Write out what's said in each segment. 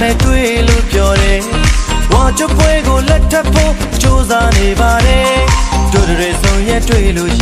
မဲ့တွေ့လို့ပြောတယ်ဝါချပွဲကိုလက်ထပ်ဖို့စူးစမ်းနေပါတယ်တို့တွေဆုံးရက်တွေ့လို့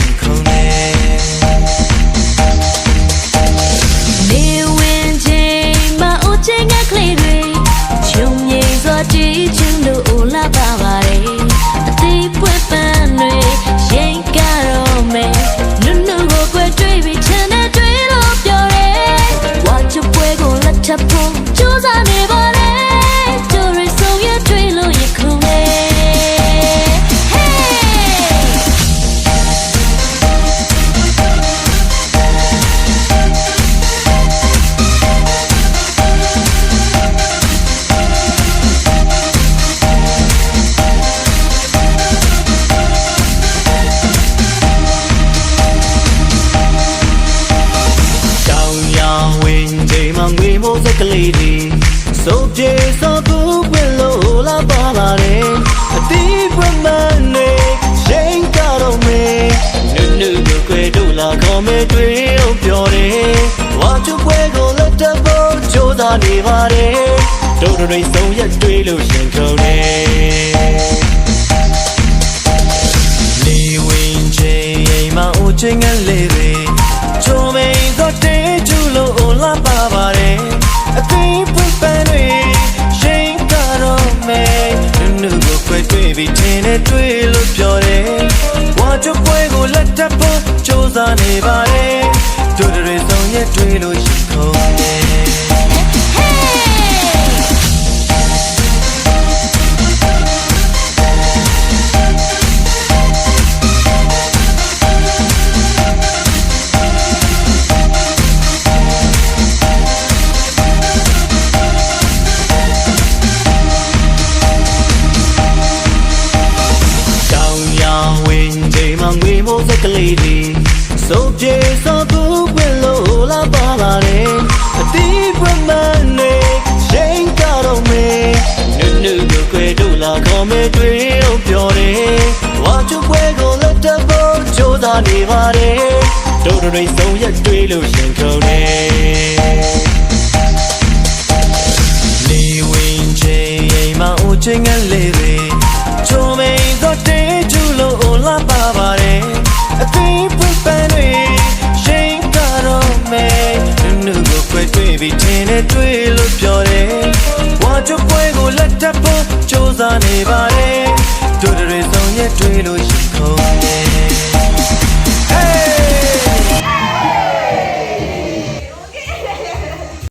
မှာငွေမိုးစက်ကလေးတွေစိုးပြေစောကူပွင့်လို့လာပါပါတယ်အတီးပွင့်မနေရှိန်ကတော့မေနုနုကိုခွေတို့လာခေါ်မဲ့တွေ့အောင်ပြောတယ်ဝါချပွဲကိုလက်တဖို့ကြိုးစားနေပါတယ်တို့တွေဆုံးရက်တွေ့လို့ရှင်ခုန်တယ်နေဝင်ချိန်အိမ်မှာအိုချင်းငယ်လေးတွေချုံမိန်သောတေးကျူလို့ နဲ့တွေ့လို့ပြောတယ်ဝါချပွဲကိုလက်ထပ်ဖို့စူးစမ်းနေပါတယ်တို့တွေဆုံးရက်တွေ့လို့ မှာငွေမိုးစက်ကလေးတွေစိုးပြေစောကူပွင့်လို့လာပါပါတယ်အတီးပွင့်မနေရှိန်ကတော့မေနုနုကိုခွေတို့လာခေါ်မဲ့တွေ့အောင်ပြောတယ်ဝါချပွဲကိုလက်တဖို့ကြိုးစားနေပါတယ်တို့တွေဆုံးရက်တွေ့လို့ရှင်ခုန်တယ်နေဝင်ချိန်အိမ်မှာအိုချင်းငယ်လေးတွေချုံမိန်သောတေးကျူလို့အိုလာပါပါတယ်အ သေးပွင့်ပန်းတွေရှိန်ကတော့မဲနုနုကိုခွဲတွေ့ပြီးထင်နဲ့တွေ့လို့ပြောတယ်ဝါချပွဲကိုလက်ထပ်ဖို့စ조사နေပါတယ်တို့တွေဆုံးရတွေ့လို့ရှိ